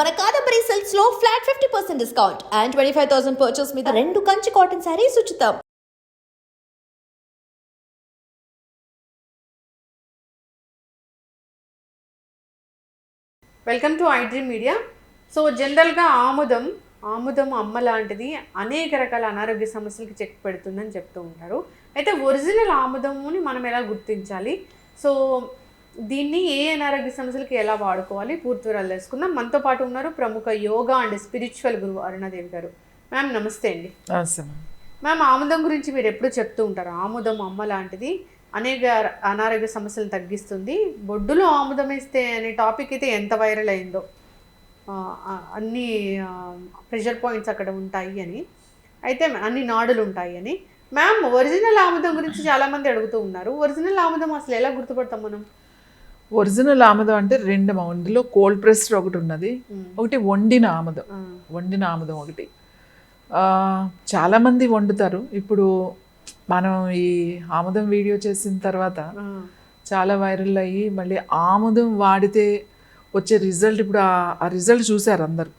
మన Kadambari సెల్స్లో flat fifty percent discount and twenty five thousand purchase మీద రెండు కంచి కాటన్ శారీస్ ఉచితం. Welcome to iDream media so జనరల్గా ఆముదం ఆముదం అమ్మ లాంటిది అనేక రకాల అనారోగ్య సమస్యలకి చెక్ పెడుతుందని చెప్తూ ఉంటారు. అయితే ఒరిజినల్ ఆముదముని మనం ఎలా గుర్తించాలి? సో దీన్ని ఏ అనారోగ్య సమస్యలకి ఎలా వాడుకోవాలి? పూర్తి వివరాలు తెలుసుకుందాం. మనతో పాటు ఉన్నారు ప్రముఖ యోగా అండ్ స్పిరిచువల్ గురువు అరుణాదేవి గారు. మ్యామ్ నమస్తే అండి. మ్యామ్. ఆముదం గురించి మీరు ఎప్పుడు చెప్తూ ఉంటారు? ఆముదం అమ్మ లాంటిది అనేక అనారోగ్య సమస్యలను తగ్గిస్తుంది. బొడ్డులో ఆముదం వేస్తే అనే టాపిక్ అయితే ఎంత వైరల్ అయిందో అన్ని ప్రెషర్ పాయింట్స్ అక్కడ ఉంటాయి అని. అయితే అన్ని నాడులు ఉంటాయి అని. మ్యామ్ ఒరిజినల్ ఆముదం గురించి చాలామంది అడుగుతూ ఉన్నారు. ఒరిజినల్ ఆముదం అసలు ఎలా గుర్తుపడతాం మనం? ఒరిజినల్ ఆముదం అంటే రెండు మా ఇందులో కోల్డ్ ప్రెస్డ్ ఒకటి ఉన్నది. ఒకటి వండిన ఆముదం. వండిన ఆముదం ఒకటి. చాలామంది వండుతారు. ఇప్పుడు మనం ఈ ఆముదం వీడియో చేసిన తర్వాత చాలా వైరల్ అయ్యి మళ్ళీ ఆముదం వాడితే వచ్చే రిజల్ట్ ఇప్పుడు ఆ- ఆ రిజల్ట్ చూశారు అందరు.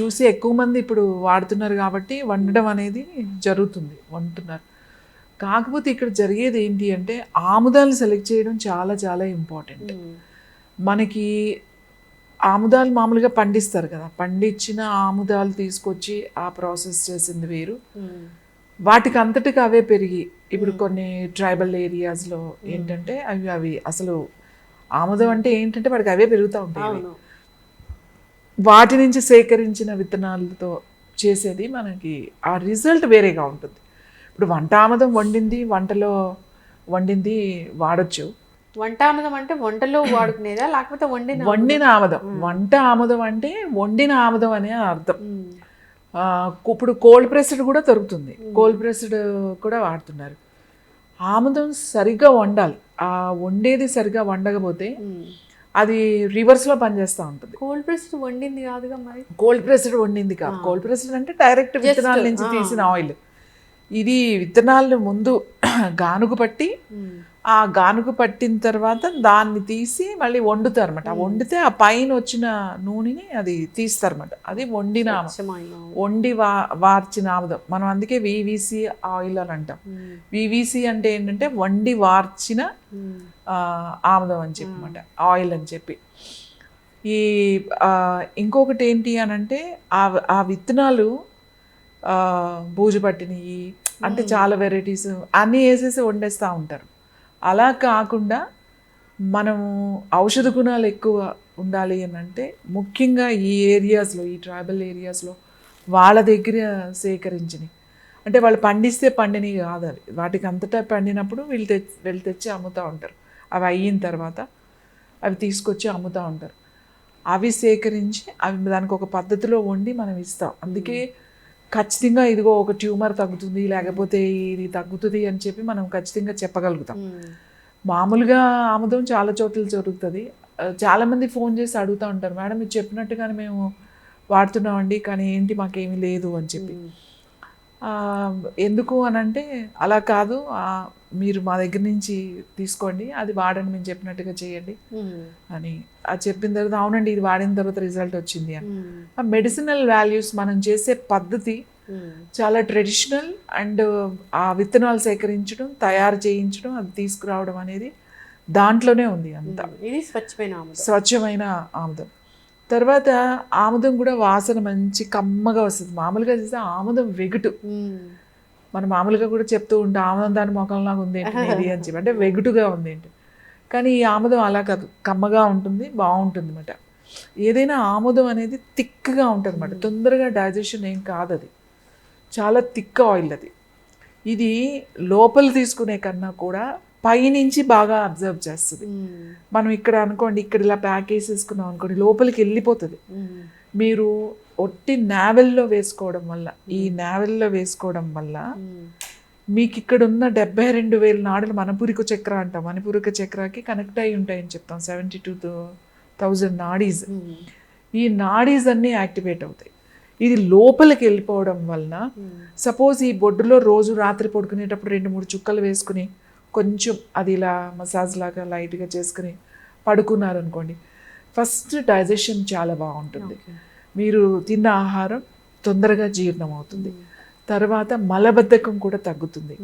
చూసి ఎక్కువ మంది ఇప్పుడు వాడుతున్నారు కాబట్టి వండడం అనేది జరుగుతుంది. వండుతున్నారు. కాకపోతే ఇక్కడ జరిగేది ఏంటి అంటే ఆముదాలు సెలెక్ట్ చేయడం చాలా చాలా ఇంపార్టెంట్. ఉమ్, మనకి ఆముదాలు మామూలుగా పండిస్తారు కదా. పండించిన ఆముదాలు తీసుకొచ్చి ఆ ప్రాసెస్ చేసింది వేరు. ఉమ్, వాటికి అంతటికి అవే పెరిగి ఇప్పుడు కొన్ని ట్రైబల్ ఏరియాస్లో ఏంటంటే అవి అవి అసలు ఆముదం అంటే ఏంటంటే వాడికి అవే పెరుగుతూ ఉంటాయి వాటి నుంచి సేకరించిన విత్తనాలతో చేసేది మనకి ఆ రిజల్ట్ వేరేగా ఉంటుంది. ఇప్పుడు వంట ఆముదం వండింది వంటలో వండింది వాడొచ్చు. వంట ఆముదం అంటే వంటలో వాడుకునేదా? లేకపోతే వండిన వండిన ఆముదం. వంట ఆముదం అంటే వండిన ఆముదం అనే అర్థం. ఇప్పుడు కోల్డ్ ప్రెస్డ్ కూడా దొరుకుతుంది. కోల్డ్ ప్రెస్డ్ కూడా వాడుతున్నారు. ఆముదం సరిగ్గా వండాలి. ఆ వండేది సరిగ్గా వండకపోతే. అది రివర్స్లో పనిచేస్తూ ఉంటుంది. కోల్డ్ ప్రెస్ వండింది కాదుగా మరి? కోల్డ్ ప్రెస్డ్ వండింది కాదు. కోల్డ్ ప్రెస్డ్ అంటే డైరెక్ట్ విత్తనాల నుంచి తీసిన ఆయిల్. ఇది విత్తనాలను ముందు గానుగు పట్టి ఆ గానుగు పట్టిన తర్వాత దాన్ని తీసి మళ్ళీ వండుతారు అనమాట వండితే ఆ పైన వచ్చిన నూనెని అది తీస్తారన్నమాట. అది వండిన వండి వా వార్చిన ఆముదం. మనం అందుకే వివిసి ఆయిల్ అని అంటాం. వివిసి అంటే ఏంటంటే వండి వార్చిన ఆముదం అని చెప్పి అనమాట ఆయిల్ అని చెప్పి. ఈ ఇంకొకటి ఏంటి అని అంటే ఆ ఆ విత్తనాలు బూజు పట్టినవి అంటే చాలా వెరైటీస్ అన్నీ వేసేసి వండేస్తూ ఉంటారు. అలా కాకుండా మనము ఔషధ గుణాలు ఎక్కువ ఉండాలి అని అంటే ముఖ్యంగా ఈ ఏరియాస్లో ఈ ట్రైబల్ ఏరియాస్లో వాళ్ళ దగ్గర సేకరించినవి అంటే వాళ్ళు పండిస్తే పండినవి కాదు అవి. వాటికి అంతటా పండినప్పుడు వీళ్ళు తెచ్చి వీళ్ళు తెచ్చి అమ్ముతూ ఉంటారు. అవి అయిన తర్వాత అవి తీసుకొచ్చి అమ్ముతూ ఉంటారు. అవి సేకరించి అవి దానికి ఒక పద్ధతిలో వండి మనం ఇస్తాం. అందుకే ఖచ్చితంగా ఇదిగో ఒక ట్యూమర్ తగ్గుతుంది లేకపోతే ఇది తగ్గుతుంది అని చెప్పి మనం ఖచ్చితంగా చెప్పగలుగుతాం. మామూలుగా ఆముదం చాలా చోట్ల జరుగుతుంది. ఆ, చాలా మంది ఫోన్ చేసి అడుగుతూ ఉంటారు మేడం మీరు చెప్పినట్టుగానే మేము వాడుతున్నామండి కానీ ఏంటి మాకేమీ లేదు అని చెప్పి. ఎందుకు అని అంటే అలా కాదు. మీరు మా దగ్గర నుంచి తీసుకోండి అది వాడండి మేము చెప్పినట్టుగా చేయండి అని. అది చెప్పిన తర్వాత అవునండి ఇది వాడిన తర్వాత రిజల్ట్ వచ్చింది అని. ఆ మెడిసినల్ వాల్యూస్ మనం చేసే పద్ధతి చాలా ట్రెడిషనల్ అండ్ ఆ విత్తనాలు సేకరించడం తయారు చేయించడం అది తీసుకురావడం అనేది దాంట్లోనే ఉంది అంతా. ఇది స్వచ్ఛమైన స్వచ్ఛమైన ఆముదం. తర్వాత ఆముదం కూడా వాసన మంచి కమ్మగా వస్తుంది. మామూలుగా చేస్తే ఆముదం వెగుటు. మనం మామూలుగా కూడా చెప్తూ ఉంటాం ఆముదం దాని మొఖంలాగా ఉంది ఏంటి ఇది అని చెప్పి. అంటే వెగుటుగా ఉంది ఏంటి. కానీ ఈ ఆముదం అలా కాదు. కమ్మగా ఉంటుంది బాగుంటుంది అనమాట ఏదైనా ఆముదం అనేది థిక్గా ఉంటుంది అనమాట తొందరగా డైజెషన్ ఏం కాదు అది చాలా థిక్ ఆయిల్ అది. ఇది లోపల తీసుకునే కన్నా కూడా పైనుంచి బాగా అబ్జర్వ్ చేస్తుంది. మనం ఇక్కడ అనుకోండి ఇక్కడ ఇలా ప్యాక్ వేసేసుకున్నాం అనుకోండి లోపలికి వెళ్ళిపోతుంది. మీరు ఒట్టి నావెల్లో వేసుకోవడం వల్ల ఈ నావెల్లో వేసుకోవడం వల్ల మీకు ఇక్కడ ఉన్న డెబ్బై రెండు వేల నాడులు మనపూరిక చక్ర అంటాం. మనపూరిక చక్రకి కనెక్ట్ అయి ఉంటాయని చెప్తాం. సెవెంటీ టూ థౌజండ్ నాడీస్. ఈ నాడీస్ అన్నీ యాక్టివేట్ అవుతాయి. ఇది లోపలికి వెళ్ళిపోవడం వలన సపోజ్ ఈ బొడ్డులో రోజు రాత్రి పడుకునేటప్పుడు రెండు మూడు చుక్కలు వేసుకుని కొంచెం అది ఇలా మసాజ్ లాగా లైట్గా చేసుకుని పడుకున్నారనుకోండి ఫస్ట్ డైజెషన్ చాలా బాగుంటుంది. మీరు తిన్న ఆహారం తొందరగా జీర్ణం అవుతుంది తర్వాత మలబద్ధకం కూడా తగ్గుతుంది.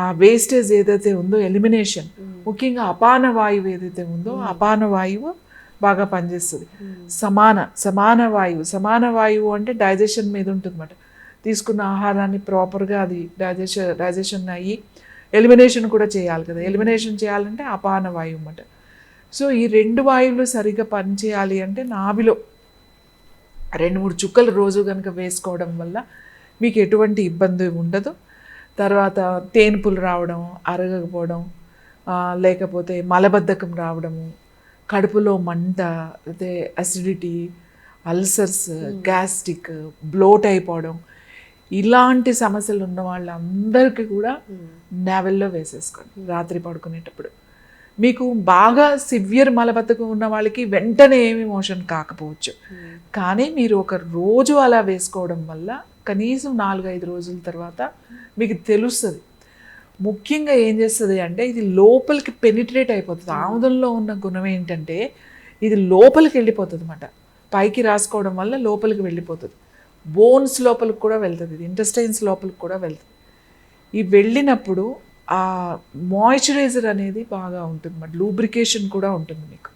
ఆ వేస్టేజ్ ఏదైతే ఉందో ఎలిమినేషన్ ముఖ్యంగా అపాన వాయువు ఏదైతే ఉందో అపాన వాయువు బాగా పనిచేస్తుంది. సమాన సమాన వాయువు సమాన వాయువు అంటే డైజెషన్ మీద ఉంటుందన్నమాట. తీసుకున్న ఆహారాన్ని ప్రాపర్గా అది డైజెషన్ డైజెషన్ అయ్యి ఎలిమినేషన్ కూడా చేయాలి కదా. ఎలిమినేషన్ చేయాలంటే అపాన వాయువు అన్నమాట. సో ఈ రెండు వాయువులు సరిగ్గా పనిచేయాలి అంటే నాభిలో రెండు మూడు చుక్కలు రోజు కనుక వేసుకోవడం వల్ల మీకు ఎటువంటి ఇబ్బంది ఉండదు. తర్వాత తేనుపులు రావడం అరగకపోవడం లేకపోతే మలబద్ధకం రావడము కడుపులో మంట అయితే అసిడిటీ అల్సర్స్ గ్యాస్ట్రిక్ బ్లోట్ అయిపోవడం ఇలాంటి సమస్యలు ఉన్న వాళ్ళందరికీ కూడా నావెల్లో వేసేసుకోండి. రాత్రి పడుకునేటప్పుడు. మీకు బాగా సివియర్ మలబద్ధకం ఉన్న వాళ్ళకి వెంటనే ఏమి మోషన్ కాకపోవచ్చు. కానీ మీరు ఒక రోజు అలా వేసుకోవడం వల్ల కనీసం నాలుగైదు రోజుల తర్వాత మీకు తెలుస్తుంది. ముఖ్యంగా ఏం చేస్తుంది అంటే ఇది లోపలికి పెనిట్రేట్ అయిపోతుంది. ఆముదంలో ఉన్న గుణం ఏంటంటే ఇది లోపలికి వెళ్ళిపోతుంది అనమాట పైకి రాసుకోవడం వల్ల లోపలికి వెళ్ళిపోతుంది. బోన్స్ లోపలికి కూడా వెళ్తుంది. ఇది ఇంటెస్టైన్స్ లోపలికి కూడా వెళ్తుంది. ఈ వెళ్ళినప్పుడు ఆ మాయిశ్చరైజర్ అనేది బాగా ఉంటుంది మరి లూబ్రికేషన్ కూడా ఉంటుంది మీకు.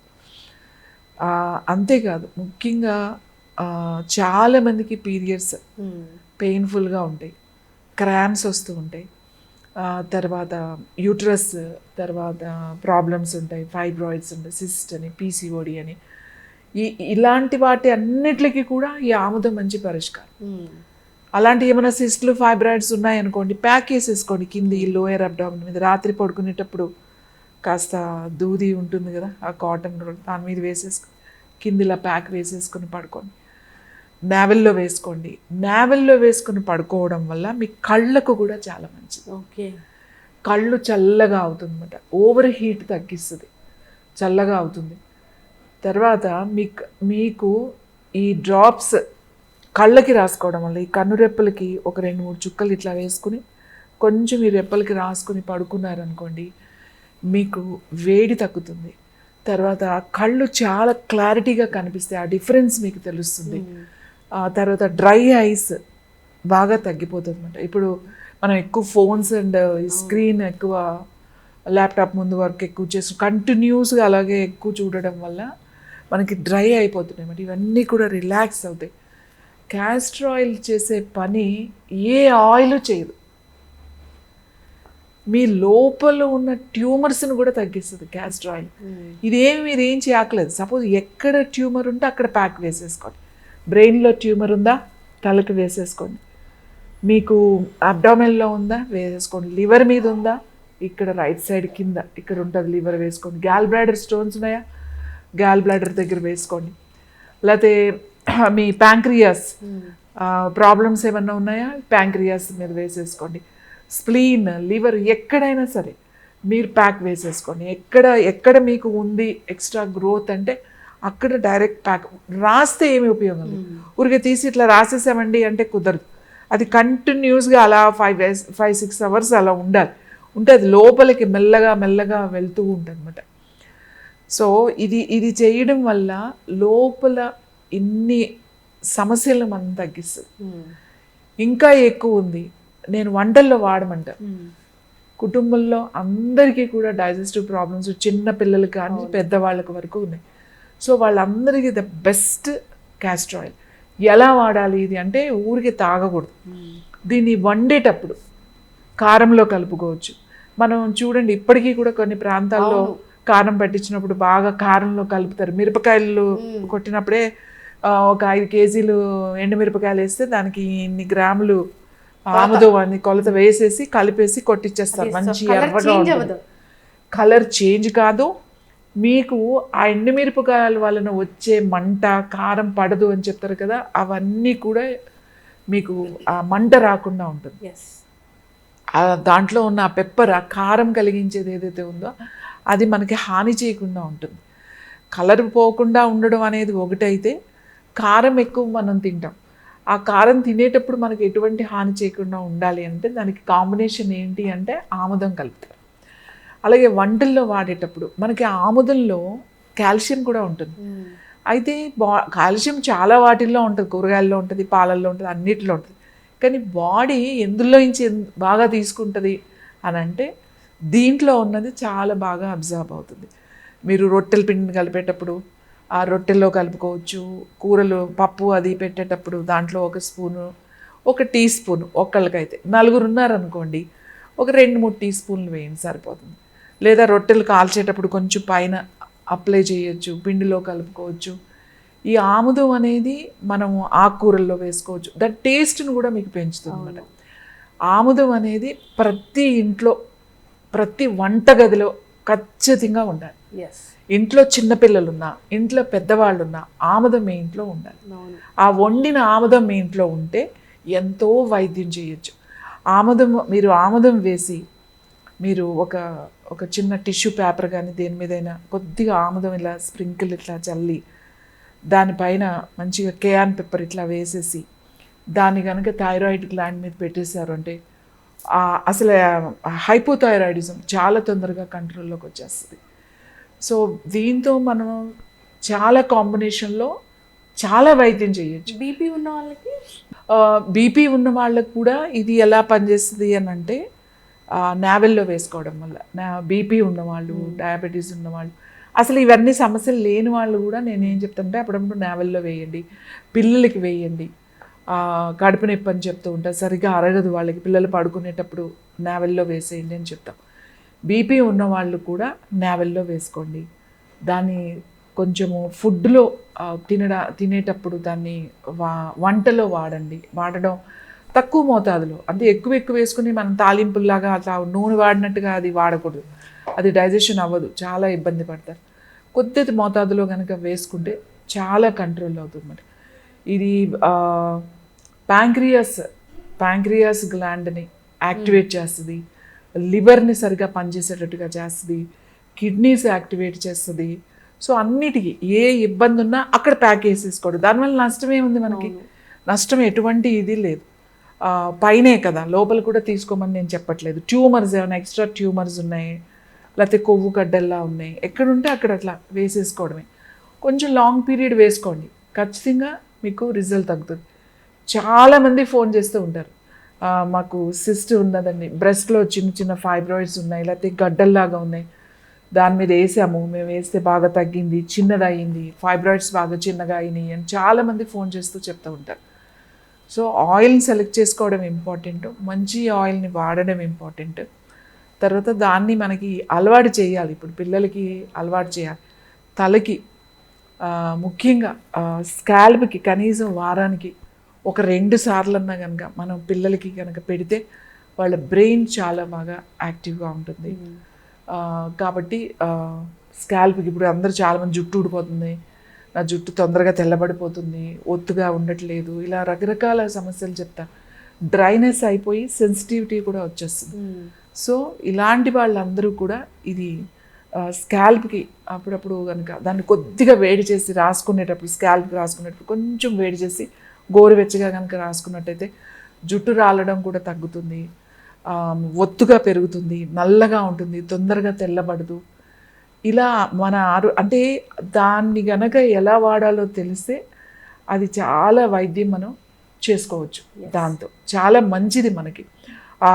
అంతేకాదు ముఖ్యంగా చాలా మందికి పీరియడ్స్ పెయిన్ఫుల్గా ఉంటాయి. క్రామ్స్ వస్తూ ఉంటాయి. తర్వాత యూట్రస్ తర్వాత ప్రాబ్లమ్స్ ఉంటాయి. ఫైబ్రాయిడ్స్ ఉంటాయి సిస్ట్ అని పీసీఓడి అని. ఈ ఇలాంటి వాటి అన్నిటికీ కూడా ఈ ఆముదం మంచి పరిష్కారం. అలాంటి ఏమైనా సిస్ట్లు ఫైబ్రాయిడ్స్ ఉన్నాయనుకోండి ప్యాక్ వేసేసుకోండి కింది లోయర్ అబ్డామిన్ మీద. రాత్రి పడుకునేటప్పుడు కాస్త దూది ఉంటుంది కదా ఆ కాటన్ దాని మీద వేసేసుకొని కిందిలా ప్యాక్ వేసేసుకొని పడుకోండి. నావెల్లో వేసుకోండి. నావెల్లో వేసుకొని పడుకోవడం వల్ల మీ కళ్ళకు కూడా చాలా మంచిది. ఓకే. కళ్ళు చల్లగా అవుతుంది అనమాట ఓవర్ హీట్ తగ్గిస్తుంది. చల్లగా అవుతుంది. తర్వాత మీకు మీకు ఈ డ్రాప్స్ కళ్ళకి రాసుకోవడం వల్ల ఈ కన్ను రెప్పలకి ఒక రెండు మూడు చుక్కలు ఇట్లా వేసుకుని కొంచెం ఈ రెప్పలకి రాసుకుని పడుకున్నారనుకోండి మీకు వేడి తగ్గుతుంది. తర్వాత కళ్ళు చాలా క్లారిటీగా కనిపిస్తాయి ఆ డిఫరెన్స్ మీకు తెలుస్తుంది. ఆ తర్వాత డ్రై ఐస్ బాగా తగ్గిపోతుంది అనమాట ఇప్పుడు మనం ఎక్కువ ఫోన్స్ అండ్ స్క్రీన్ ఎక్కువ ల్యాప్టాప్ ముందు వరకు ఎక్కువ చేసి కంటిన్యూస్గా అలాగే ఎక్కువ చూడడం వల్ల మనకి డ్రై అయిపోతున్నాయి అన్నమాట ఇవన్నీ కూడా రిలాక్స్ అవుతాయి. క్యాస్టర్ ఆయిల్ చేసే పని ఏ ఆయిల్ చేయదు. మీ లోపల ఉన్న ట్యూమర్స్ని కూడా తగ్గిస్తుంది క్యాస్టర్ ఆయిల్ ఇదేమి మీరు ఏం చేయక్కలేదు సపోజ్ ఎక్కడ ట్యూమర్ ఉంటే అక్కడ ప్యాక్ వేసేసుకోండి. బ్రెయిన్లో ట్యూమర్ ఉందా? తలకు వేసేసుకోండి. మీకు అబ్డామెన్లో ఉందా? వేసేసుకోండి. లివర్ మీద ఉందా? ఇక్కడ రైట్ సైడ్ కింద ఇక్కడ ఉంటుంది లివర్ వేసుకోండి. గ్యాల్ బ్లాడర్ స్టోన్స్ ఉన్నాయా? గ్యాల్ బ్లాడర్ దగ్గర వేసుకోండి. లేకపోతే మీ ప్యాంక్రియాస్ ప్రాబ్లమ్స్ ఏమన్నా ఉన్నాయా? ప్యాంక్రియాస్ మీద వేసేసుకోండి. స్ప్లీన్ లివర్ ఎక్కడైనా సరే మీరు ప్యాక్ వేసేసుకోండి. ఎక్కడ ఎక్కడ మీకు ఉంది ఎక్స్ట్రా గ్రోత్ అంటే అక్కడ డైరెక్ట్ ప్యాక్ రాస్తే ఏమి ఉపయోగం లేదు. ఊరికే తీసి ఇట్లా రాసేసామండి అంటే కుదరదు. అది కంటిన్యూస్గా అలా ఫైవ్ ఫైవ్ సిక్స్ అవర్స్ అలా ఉండాలి. ఉంటే అది లోపలికి మెల్లగా మెల్లగా వెళ్తూ ఉంటుంది అనమాట సో ఇది ఇది చేయడం వల్ల లోపల ఇన్ని సమస్యలను మనం తగ్గిస్తుంది. ఇంకా ఎక్కువ ఉంది. నేను వంటల్లో వాడమంట. కుటుంబంలో అందరికీ కూడా డైజెస్టివ్ ప్రాబ్లమ్స్ చిన్న పిల్లలు కానీ పెద్దవాళ్ళకి వరకు ఉన్నాయి. సో వాళ్ళందరికీ ద బెస్ట్ క్యాస్టర్ ఆయిల్. ఎలా వాడాలి ఇది అంటే ఊరికి తాగకూడదు. దీన్ని వండేటప్పుడు కారంలో కలుపుకోవచ్చు. మనం చూడండి ఇప్పటికీ కూడా కొన్ని ప్రాంతాల్లో కారం పట్టించినప్పుడు బాగా కారంలో కలుపుతారు. మిరపకాయలు కొట్టినప్పుడే ఒక ఐదు కేజీలు ఎండుమిరపకాయలు వేస్తే దానికి ఇన్ని గ్రాములు ఆముదం అని కొలత వేసేసి కలిపేసి కొట్టిచ్చేస్తారు. మంచి ఎర్రగా ఉంటుంది. కలర్ చేంజ్ కాదు. మీకు ఆ ఎండుమిరపకాయల వలన వచ్చే మంట కారం పడదు అని చెప్తారు కదా అవన్నీ కూడా మీకు ఆ మంట రాకుండా ఉంటుంది. దాంట్లో ఉన్న ఆ పెప్పర్ ఆ కారం కలిగించేది ఏదైతే ఉందో అది మనకి హాని చేయకుండా ఉంటుంది. కలర్ పోకుండా ఉండడం అనేది ఒకటైతే కారం ఎక్కువ మనం తింటాం. ఆ కారం తినేటప్పుడు మనకి ఎటువంటి హాని చేయకుండా ఉండాలి అంటే దానికి కాంబినేషన్ ఏంటి అంటే ఆముదం కలుపుతారు అలాగే వంటల్లో వాడేటప్పుడు మనకి ఆముదంలో కాల్షియం కూడా ఉంటుంది. అయితే బా కాల్షియం చాలా వాటిల్లో ఉంటుంది. కూరగాయల్లో ఉంటుంది పాలల్లో ఉంటుంది అన్నిటిలో ఉంటుంది. కానీ బాడీ ఎందులో నుంచి బాగా తీసుకుంటుంది అని అంటే దీంట్లో ఉన్నది చాలా బాగా అబ్జర్వ్ అవుతుంది. మీరు రొట్టెల పిండిని కలిపేటప్పుడు ఆ రొట్టెల్లో కలుపుకోవచ్చు కూరలు పప్పు అది పెట్టేటప్పుడు దాంట్లో ఒక స్పూను ఒక టీ స్పూన్ ఒక్కళ్ళకైతే. నలుగురు ఉన్నారనుకోండి ఒక రెండు మూడు టీ స్పూన్లు వేయండి సరిపోతుంది. లేదా రొట్టెలు కాల్చేటప్పుడు కొంచెం పైన అప్లై చేయొచ్చు పిండిలో కలుపుకోవచ్చు. ఈ ఆముదం అనేది మనము ఆకుకూరల్లో వేసుకోవచ్చు. దాని టేస్ట్ని కూడా మీకు పెంచుతుంది అన్నమాట ఆముదం అనేది ప్రతి ఇంట్లో ప్రతి వంటగదిలో ఖచ్చితంగా ఉండాలి. ఇంట్లో చిన్నపిల్లలున్నా ఇంట్లో పెద్దవాళ్ళున్నా ఆముదం మీ ఇంట్లో ఉండాలి. ఆ వండిన ఆముదం మీ ఇంట్లో ఉంటే ఎంతో వైద్యం చేయొచ్చు. ఆముదం మీరు ఆముదం వేసి మీరు ఒక ఒక చిన్న టిష్యూ పేపర్ కానీ దేని మీదైనా కొద్దిగా ఆముదం ఇలా స్ప్రింకిల్ ఇట్లా చల్లి దానిపైన మంచిగా కేయాన్ పెప్పర్ ఇట్లా వేసేసి దాన్ని కనుక థైరాయిడ్ గ్లాండ్ మీద పెట్టేశారు అంటే అసలు హైపోథైరాయిడిజం చాలా తొందరగా కంట్రోల్లోకి వచ్చేస్తుంది. సో దీంతో మనం చాలా కాంబినేషన్లో చాలా వైద్యం చేయొచ్చు. బీపీ ఉన్న వాళ్ళకి? బీపీ ఉన్న వాళ్ళకు కూడా ఇది ఎలా పనిచేస్తుంది అని అంటే నావెల్లో వేసుకోవడం వల్ల. నా బీపీ ఉన్నవాళ్ళు డయాబెటీస్ ఉన్నవాళ్ళు అసలు ఇవన్నీ సమస్యలు లేని వాళ్ళు కూడా నేను ఏం చెప్తానంటే అప్పుడప్పుడు నావెల్లో వేయండి. పిల్లలకి వేయండి. కడుపు నొప్పి అని చెప్తూ ఉంటా సరిగ్గా అరగదు వాళ్ళకి. పిల్లలు పడుకునేటప్పుడు నావెల్లో వేసేయండి అని చెప్తాం. బీపీ ఉన్న వాళ్ళు కూడా నావెల్లో వేసుకోండి. దాన్ని కొంచెము ఫుడ్లో తినడా తినేటప్పుడు దాన్ని వా వంటలో వాడండి. వాడడం తక్కువ మోతాదులో. అంటే ఎక్కువ ఎక్కువ వేసుకుని మనం తాలింపుల్లాగా అట్లా నూనె వాడినట్టుగా అది వాడకూడదు. అది డైజెషన్ అవ్వదు. చాలా ఇబ్బంది పడతారు. కొద్ది మోతాదులో కనుక వేసుకుంటే చాలా కంట్రోల్ అవుతుంది మరి. ఇది ప్యాంక్రియాస్ ప్యాంక్రియాస్ గ్లాండ్ని యాక్టివేట్ చేస్తుంది. లివర్ని సరిగా పనిచేసేటట్టుగా చేస్తుంది కిడ్నీస్ యాక్టివేట్ చేస్తుంది. సో అన్నిటికీ ఏ ఇబ్బంది ఉన్నా అక్కడ ప్యాక్ వేసేసుకోవడం దానివల్ల నష్టం ఏముంది మనకి? నష్టం ఎటువంటి ఇది లేదు. పైనే కదా లోపల కూడా తీసుకోమని నేను చెప్పట్లేదు. ట్యూమర్స్ ఏమైనా ఎక్స్ట్రా ట్యూమర్స్ ఉన్నాయి? లేకపోతే కొవ్వు గడ్డల్లా ఉన్నాయి? ఎక్కడుంటే అక్కడ అట్లా వేసేసుకోవడమే. కొంచెం లాంగ్ పీరియడ్ వేసుకోండి. ఖచ్చితంగా మీకు రిజల్ట్ తగ్గుతుంది. చాలామంది ఫోన్ చేస్తూ ఉంటారు. మాకు సిస్ట్ ఉన్నదండి. బ్రెస్ట్లో చిన్న చిన్న ఫైబ్రాయిడ్స్ ఉన్నాయి లేకపోతే గడ్డల్లాగా ఉన్నాయి. దాని మీద వేసాము మేము వేస్తే బాగా తగ్గింది చిన్నదయ్యింది. ఫైబ్రాయిడ్స్ బాగా చిన్నగా అయినాయి అని చాలామంది ఫోన్ చేస్తూ చెప్తూ ఉంటారు. సో ఆయిల్ని సెలెక్ట్ చేసుకోవడం ఇంపార్టెంట్ మంచి ఆయిల్ని వాడడం ఇంపార్టెంట్ తర్వాత దాన్ని మనకి అలవాటు చేయాలి. ఇప్పుడు పిల్లలకి అలవాటు చేయాలి. తలకి ముఖ్యంగా స్కాల్ప్కి కనీసం వారానికి ఒక రెండు సార్లన్నా కనుక మనం పిల్లలకి కనుక పెడితే వాళ్ళ బ్రెయిన్ చాలా బాగా యాక్టివ్గా ఉంటుంది. ఆ, కాబట్టి స్కాల్ప్కి ఇప్పుడు అందరూ చాలామంది జుట్టు ఊడిపోతుంది. నా జుట్టు తొందరగా తెల్లబడిపోతుంది ఒత్తుగా ఉండట్లేదు ఇలా రకరకాల సమస్యలు చెప్తారు డ్రైనెస్ అయిపోయి సెన్సిటివిటీ కూడా వచ్చేస్తుంది. సో ఇలాంటి వాళ్ళందరూ కూడా ఇది స్కాల్ప్కి అప్పుడప్పుడు కనుక దాన్ని కొద్దిగా వేడి చేసి రాసుకునేటప్పుడు స్కాల్ప్కి రాసుకునేటప్పుడు కొంచెం వేడి చేసి గోరువెచ్చగా కనుక రాసుకున్నట్టయితే జుట్టు రాలడం కూడా తగ్గుతుంది. ఒత్తుగా పెరుగుతుంది నల్లగా ఉంటుంది తొందరగా తెల్లబడదు. ఇలా మన ఆరు అంటే దాన్ని గనక ఎలా వాడాలో తెలిస్తే అది చాలా వైద్యం మనం చేసుకోవచ్చు దాంతో. చాలా మంచిది మనకి. ఆ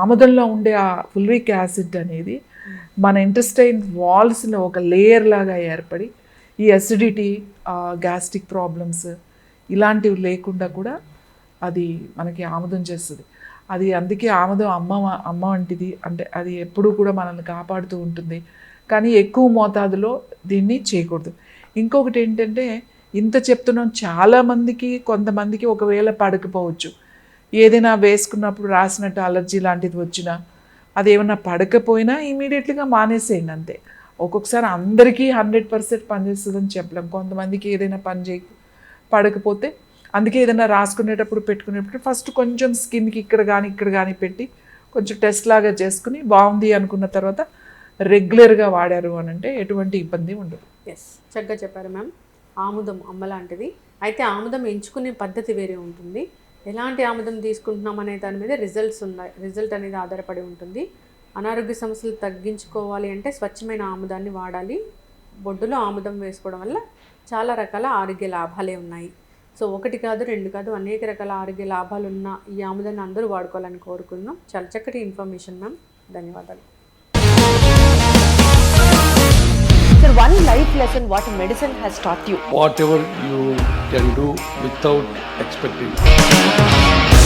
ఆముదంలో ఉండే ఆ ఫుల్విక్ యాసిడ్ అనేది మన ఇంటెస్టైన్ వాల్స్లో ఒక లేయర్ లాగా ఏర్పడి ఈ అసిడిటీ గ్యాస్ట్రిక్ ప్రాబ్లమ్స్ ఇలాంటివి లేకుండా కూడా అది మనకి ఆముదం చేస్తుంది. అది అందుకే ఆముదం అమ్మ అమ్మ వంటిది. అంటే అది ఎప్పుడూ కూడా మనల్ని కాపాడుతూ ఉంటుంది. కానీ ఎక్కువ మోతాదులో దీన్ని చేయకూడదు. ఇంకొకటి ఏంటంటే ఇంత చెప్తున్నాం చాలామందికి కొంతమందికి ఒకవేళ పడకపోవచ్చు. ఏదైనా వేసుకున్నప్పుడు రాసినట్టు అలర్జీ లాంటిది వచ్చినా అదేమన్నా పడకపోయినా ఇమీడియట్లీగా మానేసేయండి అంతే. ఒక్కొక్కసారి అందరికీ హండ్రెడ్ పర్సెంట్ పనిచేస్తుందని చెప్పలేం. కొంతమందికి ఏదైనా పని చేయ పడకపోతే అందుకే ఏదైనా రాసుకునేటప్పుడు పెట్టుకునేటప్పుడు ఫస్ట్ కొంచెం స్కిన్కి ఇక్కడ కానీ ఇక్కడ కానీ పెట్టి కొంచెం టెస్ట్ లాగా చేసుకుని బాగుంది అనుకున్న తర్వాత రెగ్యులర్గా వాడారు అని అంటే ఎటువంటి ఇబ్బంది ఉండదు. ఎస్ చక్కగా చెప్పారు మ్యామ్ ఆముదం అమ్మ లాంటిది. అయితే ఆముదం ఎంచుకునే పద్ధతి వేరే ఉంటుంది. ఎలాంటి ఆముదం తీసుకుంటున్నాం అనే దాని మీద రిజల్ట్స్ ఉన్నాయి. రిజల్ట్ అనేది ఆధారపడి ఉంటుంది. అనారోగ్య సమస్యలు తగ్గించుకోవాలి అంటే స్వచ్ఛమైన ఆముదాన్ని వాడాలి. బొడ్డులో ఆముదం వేసుకోవడం వల్ల చాలా రకాల ఆరోగ్య లాభాలే ఉన్నాయి సో ఒకటి కాదు రెండు కాదు అనేక రకాల ఆరోగ్య లాభాలు ఉన్న ఈ ఆముదాన్ని అందరూ వాడుకోవాలని కోరుకుందాం చాలా చక్కటి ఇన్ఫర్మేషన్ మ్యామ్ ధన్యవాదాలు Sir, one life lesson what medicine has taught you. whatever you can do without expecting.